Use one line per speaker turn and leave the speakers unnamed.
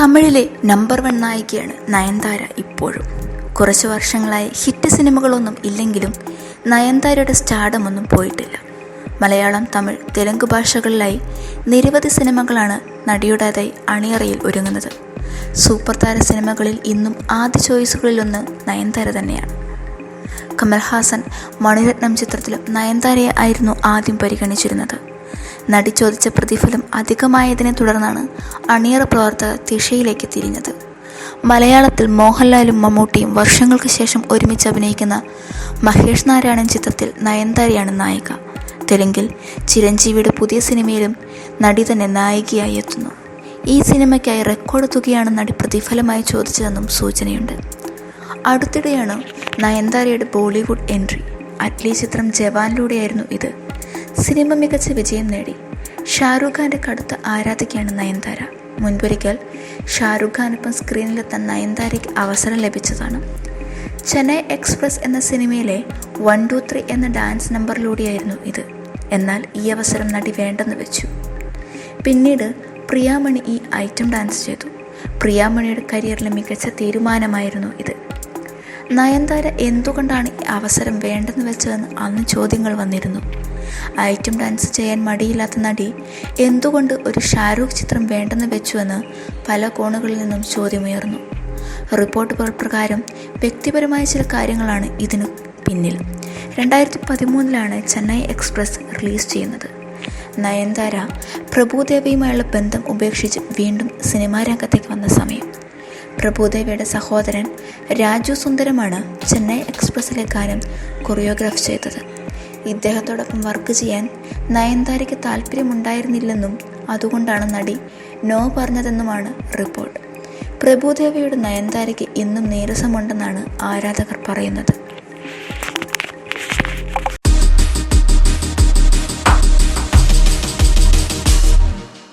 തമിഴിലെ number one നായികയാണ് Nayanthara ഇപ്പോഴും. കുറച്ച് വർഷങ്ങളായി ഹിറ്റ് സിനിമകളൊന്നും ഇല്ലെങ്കിലും നയൻതാരയുടെ സ്റ്റാഡമൊന്നും പോയിട്ടില്ല. മലയാളം തമിഴ് തെലുങ്ക് ഭാഷകളിലായി നിരവധി സിനിമകളാണ് നടിയുടേതായി അണിയറയിൽ ഒരുങ്ങുന്നത്. സൂപ്പർ താര സിനിമകളിൽ ഇന്നും ആദ്യ ചോയ്സുകളിലൊന്ന് നയൻതാര തന്നെയാണ്. കമൽഹാസൻ മണിരത്നം ചിത്രത്തിലും നയൻതാരയെ ആയിരുന്നു ആദ്യം പരിഗണിച്ചിരുന്നത്. നടി ചോദിച്ച പ്രതിഫലം അധികമായതിനെ തുടർന്നാണ് അണിയറ പ്രവർത്തകർ ദിശയിലേക്ക് തിരിഞ്ഞത്. മലയാളത്തിൽ മോഹൻലാലും മമ്മൂട്ടിയും വർഷങ്ങൾക്ക് ശേഷം ഒരുമിച്ച് അഭിനയിക്കുന്ന മഹേഷ് നാരായണൻ ചിത്രത്തിൽ നയൻതാരയാണ് നായിക. തെലുങ്കിൽ ചിരഞ്ജീവിയുടെ പുതിയ സിനിമയിലും നടി തന്നെ നായികയായി എത്തുന്നു ഈ സിനിമയ്ക്കായി റെക്കോർഡ് തുകയാണ് നടി പ്രതിഫലമായി ചോദിച്ചതെന്നും സൂചനയുണ്ട്. അടുത്തിടെയാണ് നയൻതാരയുടെ ബോളിവുഡ് എൻട്രി. അറ്റ്ലി ചിത്രം ജവാനിലൂടെയായിരുന്നു ഇത്. സിനിമ മികച്ച വിജയം നേടി. ഷാറുഖ് ഖാന്റെ കടുത്ത ആരാധകയാണ് നയൻതാര. മുൻപൊരിക്കൽ ഷാറുഖ് ഖാനൊപ്പം സ്ക്രീനിലെത്താൻ നയൻതാരയ്ക്ക് അവസരം ലഭിച്ചതാണ്. ചെന്നൈ എക്സ്പ്രസ് എന്ന സിനിമയിലെ വൺ ടു ത്രീ എന്ന ഡാൻസ് നമ്പറിലൂടെയായിരുന്നു ഇത്. എന്നാൽ ഈ അവസരം നടി വേണ്ടെന്ന് വെച്ചു. പിന്നീട് പ്രിയാമണി ഈ ഐറ്റം ഡാൻസ് ചെയ്തു. പ്രിയാമണിയുടെ കരിയറിലെ മികച്ച തീരുമാനമായിരുന്നു ഇത്. നയൻതാര എന്തുകൊണ്ടാണ് ഈ അവസരം വേണ്ടെന്ന് വെച്ചതെന്ന് അന്ന് ചോദ്യങ്ങൾ വന്നിരുന്നു. ഐറ്റം ഡാൻസ് ചെയ്യാൻ മടിയില്ലാത്ത നടി എന്തുകൊണ്ട് ഒരു ഷാരൂഖ് ചിത്രം വേണ്ടെന്ന് വെച്ചുവെന്ന് പല കോണുകളിൽ നിന്നും ചോദ്യമുയർന്നു. റിപ്പോർട്ടുകൾ പ്രകാരം വ്യക്തിപരമായ ചില കാര്യങ്ങളാണ് ഇതിന് പിന്നിൽ. രണ്ടായിരത്തി പതിമൂന്നിലാണ് ചെന്നൈ എക്സ്പ്രസ് റിലീസ് ചെയ്യുന്നത്. നയൻതാര പ്രഭുദേവയുമായുള്ള ബന്ധം ഉപേക്ഷിച്ച് വീണ്ടും സിനിമാ രംഗത്തേക്ക് വന്ന സമയം. പ്രഭുദേവയുടെ സഹോദരൻ രാജു സുന്ദരമാണ് ചെന്നൈ എക്സ്പ്രസ്സിലെ ഗാനം കൊറിയോഗ്രാഫ് ചെയ്തത്. ഇദ്ദേഹത്തോടൊപ്പം വർക്ക് ചെയ്യാൻ നയൻതാരയ്ക്ക് താല്പര്യമുണ്ടായിരുന്നില്ലെന്നും അതുകൊണ്ടാണ് നടി നോ പറഞ്ഞതെന്നുമാണ് റിപ്പോർട്ട്. പ്രഭുദേവയുടെ നയൻതാരയ്ക്ക് ഇന്നും നീരസമുണ്ടെന്നാണ് ആരാധകർ പറയുന്നത്.